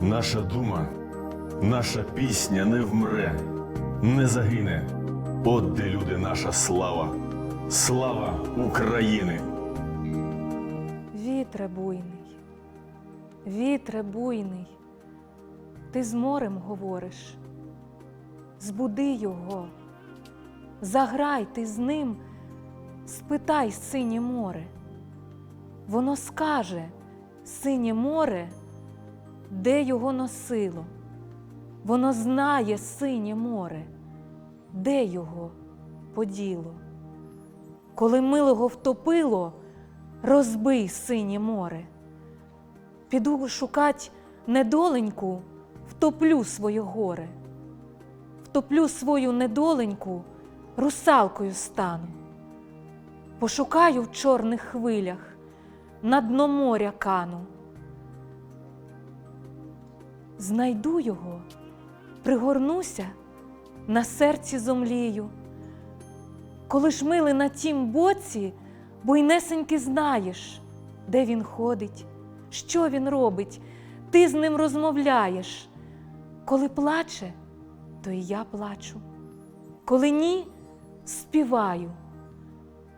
Наша дума, наша пісня не вмре, не загине. От де люди наша слава, слава України. Вітре буйний, вітре буйний, ти з морем говориш, збуди його, заграй ти з ним, спитай синє море. Воно скаже, синє море, де його носило. Воно знає синє море, де його поділо. Коли милого втопило, розбий синє море. Піду шукать недоленьку, втоплю своє горе, втоплю свою недоленьку, русалкою стану. Пошукаю в чорних хвилях, на дно моря кану. Знайду його, пригорнуся, на серці зомлію. Коли ж мили на тім боці, буйнесеньки знаєш, де він ходить, що він робить, ти з ним розмовляєш. Коли плаче, то і я плачу. Коли ні, співаю.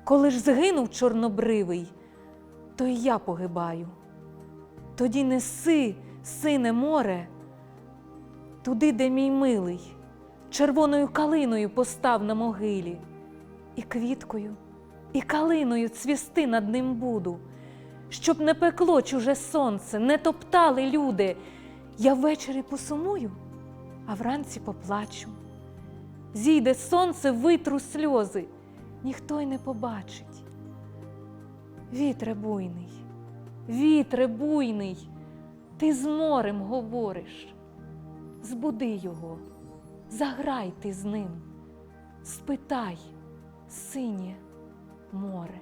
Коли ж згинув чорнобривий, то і я погибаю. Тоді неси, сине море, туди, де мій милий, червоною калиною постав на могилі і квіткою, і калиною цвісти над ним буду, щоб не пекло чуже сонце, не топтали люди. Я ввечері посумую, а вранці поплачу. Зійде сонце, витру сльози, ніхто й не побачить. Вітре буйний, вітре буйний, ти з морем говориш. Збуди його, заграй ти з ним, спитай, синє море.